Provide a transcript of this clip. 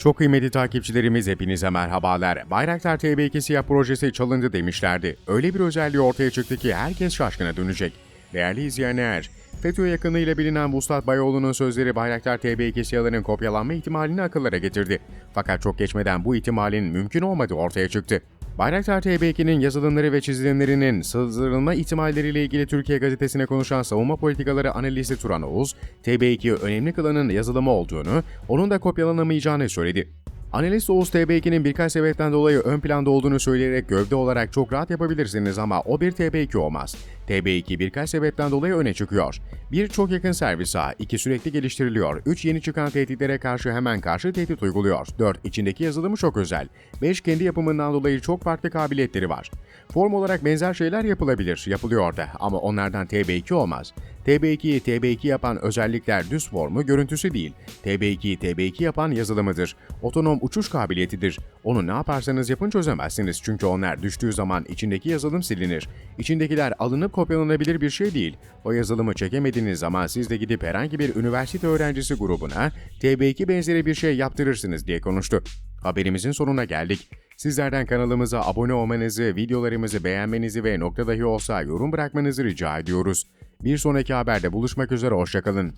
Çok kıymetli takipçilerimiz hepinize merhabalar. Bayraktar TB2 siyah projesi çalındı demişlerdi. Öyle bir özelliği ortaya çıktı ki herkes şaşkına dönecek. Değerli izleyenler, FETÖ yakınıyla bilinen Vuslat Bayoğlu'nun sözleri Bayraktar TB2 siyahların kopyalanma ihtimalini akıllara getirdi. Fakat çok geçmeden bu ihtimalin mümkün olmadığı ortaya çıktı. Bayraktar TB2'nin yazılımları ve çizilimlerinin sızdırılma ihtimalleriyle ilgili Türkiye gazetesine konuşan savunma politikaları analisti Turan Oğuz, TB2'yi önemli kılanın yazılımı olduğunu, onun da kopyalanamayacağını söyledi. Analist Oğuz TB2'nin birkaç sebepten dolayı ön planda olduğunu söyleyerek gövde olarak çok rahat yapabilirsiniz ama o bir TB2 olmaz. TB2 birkaç sebepten dolayı öne çıkıyor. Bir çok yakın servis ağı, iki sürekli geliştiriliyor, üç yeni çıkan tehditlere karşı hemen karşı tehdit uyguluyor, dört içindeki yazılımı çok özel, beş kendi yapımından dolayı çok farklı kabiliyetleri var. Form olarak benzer şeyler yapılabilir, yapılıyor da ama onlardan TB2 olmaz. TB2'yi TB2 yapan özellikler düz formu, görüntüsü değil. TB2'yi TB2 yapan yazılımıdır. Otonom uçuş kabiliyetidir. Onu ne yaparsanız yapın çözemezsiniz çünkü onlar düştüğü zaman içindeki yazılım silinir. İçindekiler alınıp kopyalanabilir bir şey değil. O yazılımı çekemediğiniz zaman siz de gidip herhangi bir üniversite öğrencisi grubuna TB2 benzeri bir şey yaptırırsınız diye konuştu. Haberimizin sonuna geldik. Sizlerden kanalımıza abone olmanızı, videolarımızı beğenmenizi ve nokta dahi olsa yorum bırakmanızı rica ediyoruz. Bir sonraki haberde buluşmak üzere, hoşçakalın.